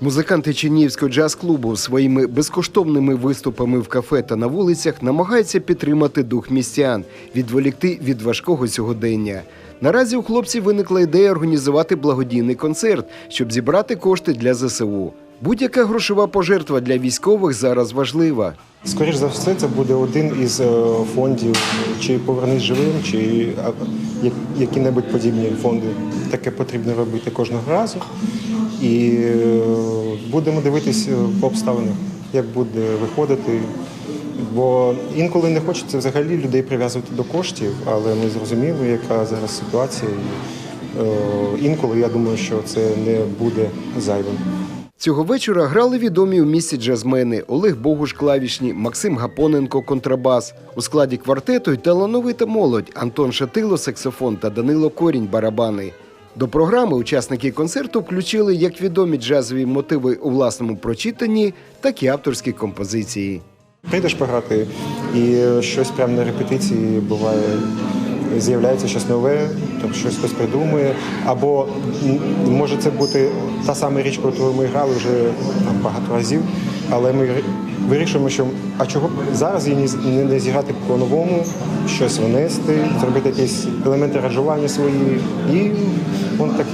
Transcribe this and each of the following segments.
Музиканти Чернігівського джаз-клубу своїми безкоштовними виступами в кафе та на вулицях намагаються підтримати дух містян, відволікти від важкого сьогодення. Наразі у хлопців виникла ідея організувати благодійний концерт, щоб зібрати кошти для ЗСУ. Будь-яка грошова пожертва для військових зараз важлива. Скоріш за все, це буде один із е, фондів, чи повернись живим, чи як- які-небудь подібні фонди. Таке потрібно робити кожного разу. І е, будемо дивитись е, по обставинах, як буде виходити. Бо інколи не хочеться взагалі людей прив'язувати до коштів, але ми зрозуміли, яка зараз ситуація. І, е, інколи я думаю, що це не буде зайвим. Цього вечора грали відомі у місті джазмени Олег Богуш клавішні, Максим Гапоненко контрабас. У складі квартету й талановита молодь Антон Шатило саксофон та Данило Корінь барабани. До програми учасники концерту включили як відомі джазові мотиви у власному прочитанні, так і авторські композиції. Прийдеш пограти, і щось прямо на репетиції буває. З'являється щось нове, там щось хтось придумує. Або може це бути та сама річ, яку ми грали вже там, багато разів, але ми вирішуємо, що а чого зараз її не- не, зіграти по-новому, щось внести, зробити якісь елементи аранжування свої. І воно так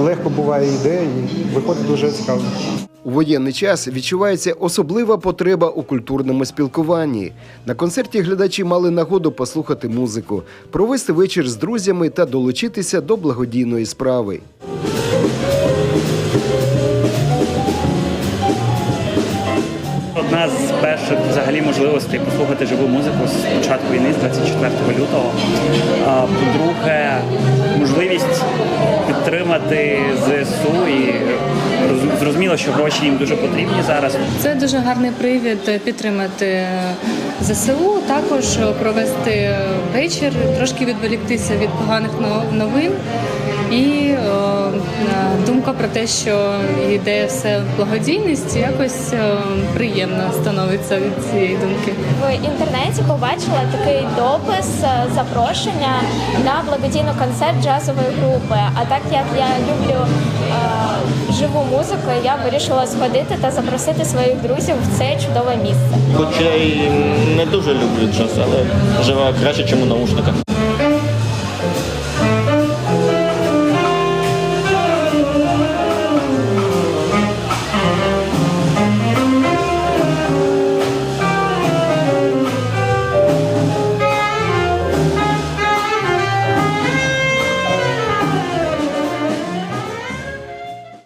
легко буває ідея, і виходить дуже цікаво. У воєнний час відчувається особлива потреба у культурному спілкуванні. На концерті глядачі мали нагоду послухати музику, провести вечір з друзями та долучитися до благодійної справи. Одна з перших взагалі можливостей послухати живу музику з початку війни, з 24 лютого. По-друге, можливість підтримати ЗСУ і зрозуміло, що гроші їм дуже потрібні зараз. Це дуже гарний привід підтримати ЗСУ, також провести вечір, трошки відволіктися від поганих новин. І е, думка про те, що йде все в благодійність, якось е, приємно становиться від цієї думки. В інтернеті побачила такий допис е, запрошення на благодійний концерт джазової групи. А так як я люблю е, живу музику, я вирішила сходити та запросити своїх друзів в це чудове місце. Хоча і не дуже люблю джаз, але живе краще, ніж у наушниках.